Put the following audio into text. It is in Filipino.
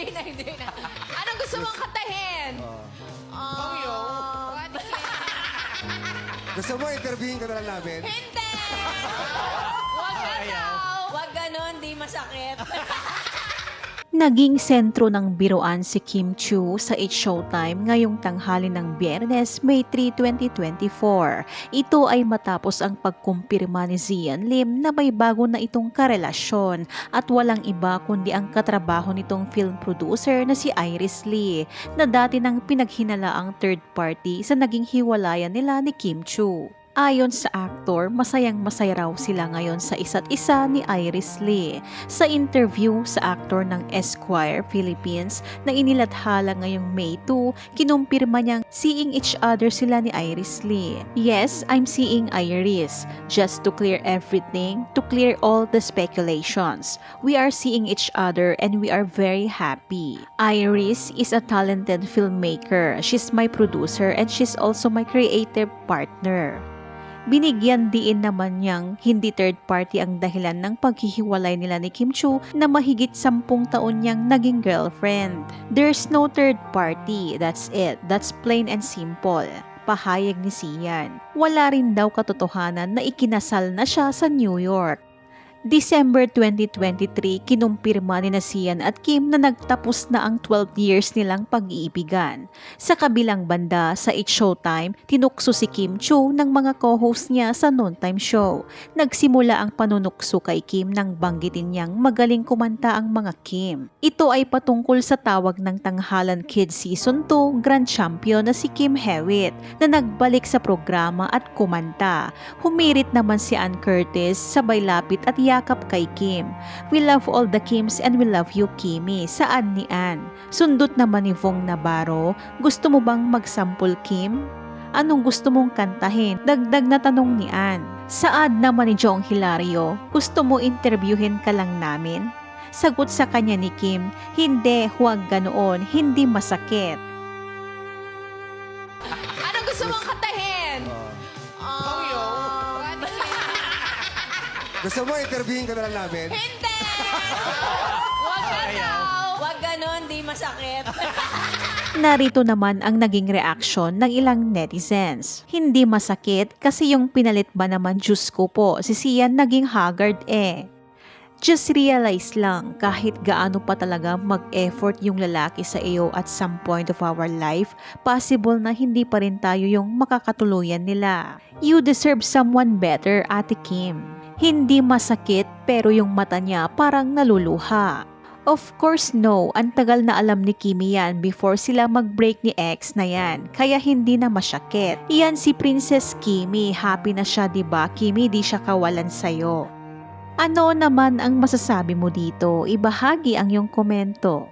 hindi na, hindi na. Anong gusto mong kantahin? Ah. Pangyo? Gusto mo, interviewin ka na lang namin? Hindi! Huwag na daw! Huwag ganon, di masakit. Naging sentro ng biruan si Kim Chu sa It's Showtime ngayong tanghali ng Biyernes, May 3, 2024. Ito ay matapos ang pagkumpirma ni Zian Lim na may bago na itong karelasyon at walang iba kundi ang katrabaho nitong film producer na si Iris Lee na dati nang pinaghinalaang third party sa naging hiwalayan nila ni Kim Chu. Ayon sa actor, masayang masaya raw sila ngayon sa isa't isa ni Iris Lee. Sa interview sa actor ng Esquire Philippines na inilathala ngayong May 2, kinumpirma niyang seeing each other sila ni Iris Lee. Yes, I'm seeing Iris. Just to clear everything, to clear all the speculations. We are seeing each other and we are very happy. Iris is a talented filmmaker. She's my producer and she's also my creative partner. Binigyan diin naman niyang hindi third party ang dahilan ng paghihiwalay nila ni Kim Chu na mahigit sampung taon niyang naging girlfriend. There's no third party, that's it. That's plain and simple. Pahayag ni Sian. Wala rin daw katotohanan na ikinasal na siya sa New York. December 2023, kinumpirma ni na Sian at Kim na nagtapos na ang 12 years nilang pag-iibigan. Sa kabilang banda, sa It Showtime, tinukso si Kim Chu ng mga co-host niya sa noontime show. Nagsimula ang panunukso kay Kim nang banggitin niyang magaling kumanta ang mga Kim. Ito ay patungkol sa tawag ng Tanghalan Kids Season 2 Grand Champion na si Kim Hewitt na nagbalik sa programa at kumanta. Humirit naman si Ann Curtis sabay lapit at yakap kay Kim. We love all the Kims and we love you Kimi. Saan ni Ann? Sundot naman ni Vong Navarro. Gusto mo bang magsampul Kim? Anong gusto mong kantahin? Dagdag na tanong ni Ann. Saad naman ni Jong Hilario, gusto mo interviewin ka lang namin? Sagot sa kanya ni Kim, hindi, huwag ganoon, hindi masakit. Gusto mo, interviewin ka na lang namin? Hindi! Huwag ka daw! Huwag ganon, di masakit. Narito naman ang naging reaksyon ng ilang netizens. Hindi masakit kasi yung pinalit ba naman Diyos ko po, si Sian naging haggard eh. Just realize lang kahit gaano pa talaga mag-effort yung lalaki sa iyo at some point of our life, possible na hindi pa rin tayo yung makakatuluyan nila. You deserve someone better, Ate Kim. Hindi masakit pero yung mata niya parang naluluha. Of course no, ang tagal na alam ni Kimi yan before sila mag-break ni ex na yan, kaya hindi na masyakit. Yan si Princess Kimi, happy na siya ba? Kimi, di siya kawalan sa'yo. Ano naman ang masasabi mo dito? Ibahagi ang iyong komento.